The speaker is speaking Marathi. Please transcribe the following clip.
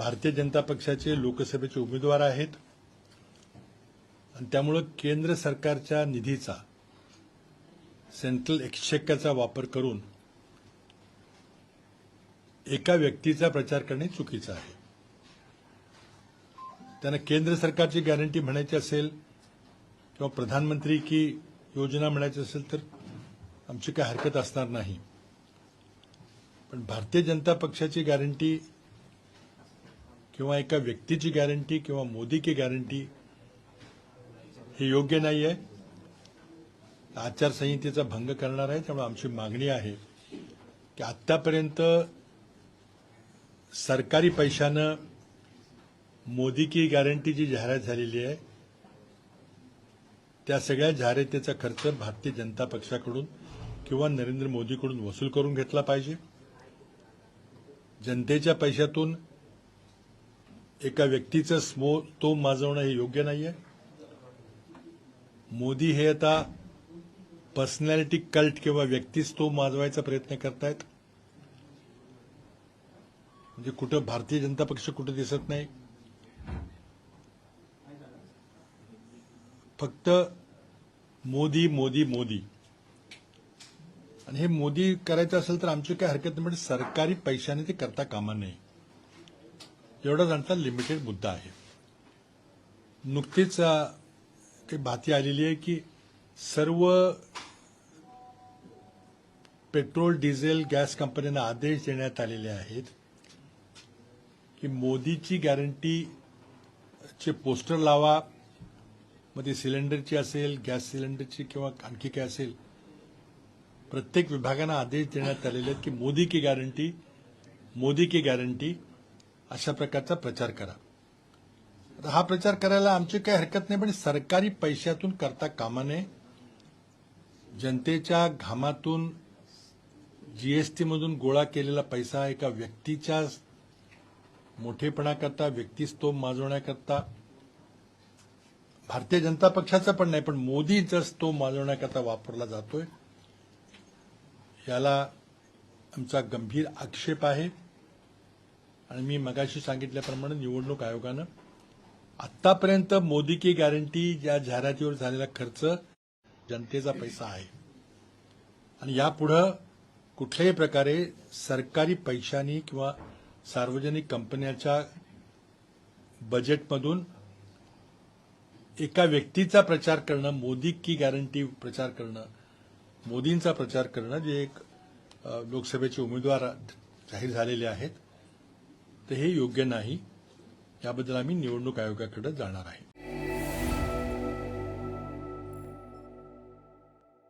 भारतीय जनता पक्षाचे लोकसभेचे उमेदवार आहेत. आणि त्यामुळं केंद्र सरकारच्या निधीचा सेंट्रल एक्सचेकरचा वापर करून एका व्यक्तीचा प्रचार करणे चुकीचं आहे. त्यांना केंद्र सरकारची गॅरंटी म्हणायची असेल किंवा प्रधानमंत्री की योजना म्हणायची असेल तर आमची काही हरकत असणार नाही. पण भारतीय जनता पक्षाची गॅरंटी किंवा एका व्यक्तीची गॅरंटी किंवा मोदी की गॅरंटी हे योग्य नाही आहे आचारसंहितेचा भंग करणार आहे त्यामुळे आमची मागणी आहे की आत्तापर्यंत सरकारी पैशानं मोदी की गॅरंटी जी जाहिरात झालेली आहे त्या सगळ्या जाहिरातीचा खर्च भारतीय जनता पक्षाकडून किंवा नरेंद्र मोदीकडून वसूल करून घेतला पाहिजे. जनतेच्या पैशातून एका व्यक्तीचं स्मो तो माजवणं हे योग्य नाही आहे मोदी हे आता पर्सनॅलिटी कल्ट किंवा व्यक्तीच तो माजवायचा प्रयत्न करतायत. म्हणजे कुठं भारतीय जनता पक्ष कुठं दिसत नाही. फक्त मोदी मोदी मोदी. आणि हे मोदी करायचं असेल तर आमची काय हरकत नाही म्हणजे सरकारी पैशाने ते करता कामा नये. एवढाच आमचा लिमिटेड मुद्दा आहे. नुकतीच काही बातमी आलेली आहे की सर्व पेट्रोल डिझेल गॅस कंपन्यांना आदेश देण्यात आलेले आहेत की मोदीची गॅरंटीचे पोस्टर लावा मग ती सिलेंडरची असेल गॅस सिलेंडरची किंवा आणखी काय असेल प्रत्येक विभागांना आदेश देण्यात आलेले आहेत की मोदी की गॅरंटी मोदी की गॅरंटी अशा प्रकारचा प्रचार करा. आता हा प्रचार करायला आमची काही हरकत नाही पण सरकारी पैशातून करता कामा नये. जनतेच्या घामातून जीएसटीमधून गोळा केलेला पैसा एका व्यक्तीच्या मोठेपणाकरता व्यक्तिस्तोभ माजवण्याकरता भारतीय जनता पक्षाचा पण नाही पण मोदीचा तो माजवण्याकरता वापरला जातोय. याला आमचा गंभीर आक्षेप आहे. आणि मी मगाशी सांगितल्याप्रमाणे निवडणूक आयोगानं आतापर्यंत मोदी की गॅरंटी या जाहिरातीवर झालेला खर्च जनतेचा पैसा आहे. आणि यापुढं कुठल्याही प्रकारे सरकारी पैशांनी किंवा सार्वजनिक कंपन्याच्या बजेटमधून एका व्यक्तीचा प्रचार करणं मोदी की गॅरंटी प्रचार करणं मोदींचा प्रचार करणं जे एक लोकसभेचे उमेदवार जाहीर झालेले आहेत तर हे योग्य नाही याबद्दल आम्ही निवडणूक आयोगाकडे जाणार आहे.